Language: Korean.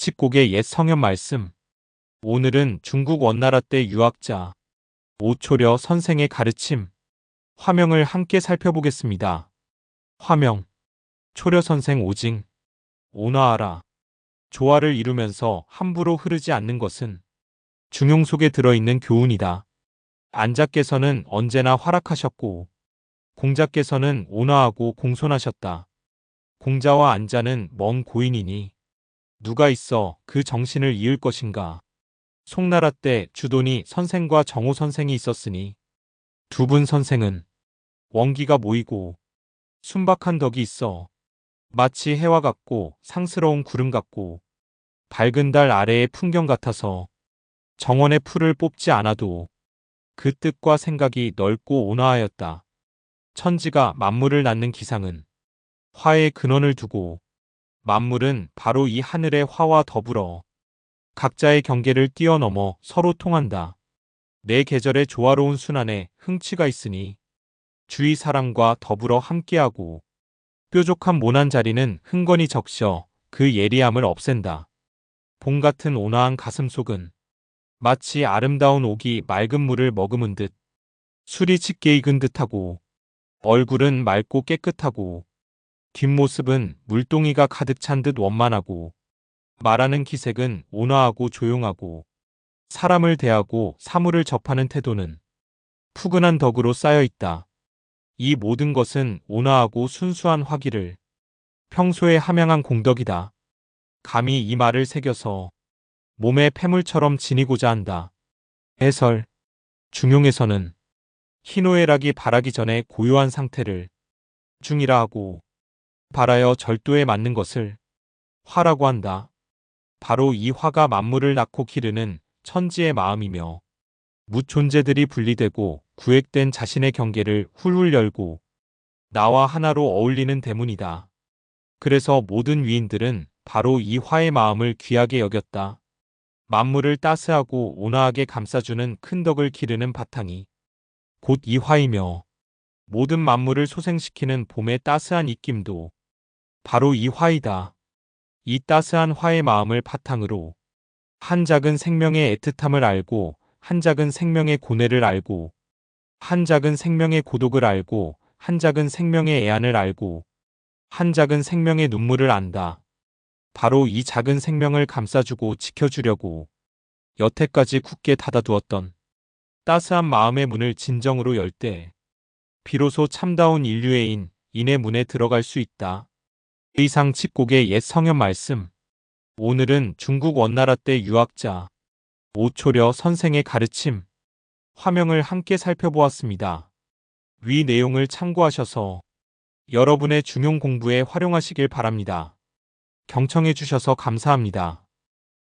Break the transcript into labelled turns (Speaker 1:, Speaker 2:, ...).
Speaker 1: 칩곡의 옛 성현 말씀. 오늘은 중국 원나라 때 유학자 오초려 선생의 가르침. 화명을 함께 살펴보겠습니다. 화명. 초려 선생 오징. 오나하라. 조화를 이루면서 함부로 흐르지 않는 것은 중용 속에 들어있는 교훈이다. 안자께서는 언제나 활약하셨고 공자께서는 온화하고 공손하셨다. 공자와 안자는 먼 고인이니 누가 있어 그 정신을 이을 것인가. 송나라 때 주돈이 선생과 정호 선생이 있었으니 두 분 선생은 원기가 모이고 순박한 덕이 있어 마치 해와 같고 상스러운 구름 같고 밝은 달 아래의 풍경 같아서 정원의 풀을 뽑지 않아도 그 뜻과 생각이 넓고 온화하였다. 천지가 만물을 낳는 기상은 화의 근원을 두고 만물은 바로 이 하늘의 화와 더불어 각자의 경계를 뛰어넘어 서로 통한다. 내 계절의 조화로운 순환에 흥취가 있으니 주위 사람과 더불어 함께하고 뾰족한 모난 자리는 흥건히 적셔 그 예리함을 없앤다. 봄 같은 온화한 가슴 속은 마치 아름다운 옥이 맑은 물을 머금은 듯 술이 짙게 익은 듯하고 얼굴은 맑고 깨끗하고 뒷모습은 물동이가 가득 찬 듯 원만하고 말하는 기색은 온화하고 조용하고 사람을 대하고 사물을 접하는 태도는 푸근한 덕으로 쌓여 있다. 이 모든 것은 온화하고 순수한 화기를 평소에 함양한 공덕이다. 감히 이 말을 새겨서 몸에 폐물처럼 지니고자 한다. 해설 중용에서는 희노애락이 바라기 전에 고요한 상태를 중이라 하고 바라여 절도에 맞는 것을 화라고 한다. 바로 이 화가 만물을 낳고 기르는 천지의 마음이며 무존재들이 분리되고 구획된 자신의 경계를 훌훌 열고 나와 하나로 어울리는 대문이다. 그래서 모든 위인들은 바로 이 화의 마음을 귀하게 여겼다. 만물을 따스하고 온화하게 감싸주는 큰 덕을 기르는 바탕이 곧 이 화이며 모든 만물을 소생시키는 봄의 따스한 입김도 바로 이 화이다. 이 따스한 화의 마음을 바탕으로 한 작은 생명의 애틋함을 알고 한 작은 생명의 고뇌를 알고 한 작은 생명의 고독을 알고 한 작은 생명의 애안을 알고 한 작은 생명의 눈물을 안다. 바로 이 작은 생명을 감싸주고 지켜주려고 여태까지 굳게 닫아두었던 따스한 마음의 문을 진정으로 열 때 비로소 참다운 인류의 인 인의 문에 들어갈 수 있다. 의상 칩곡의 옛 성현 말씀 오늘은 중국 원나라 때 유학자 오초려 선생의 가르침 화명을 함께 살펴보았습니다. 위 내용을 참고하셔서 여러분의 중용 공부에 활용하시길 바랍니다. 경청해 주셔서 감사합니다.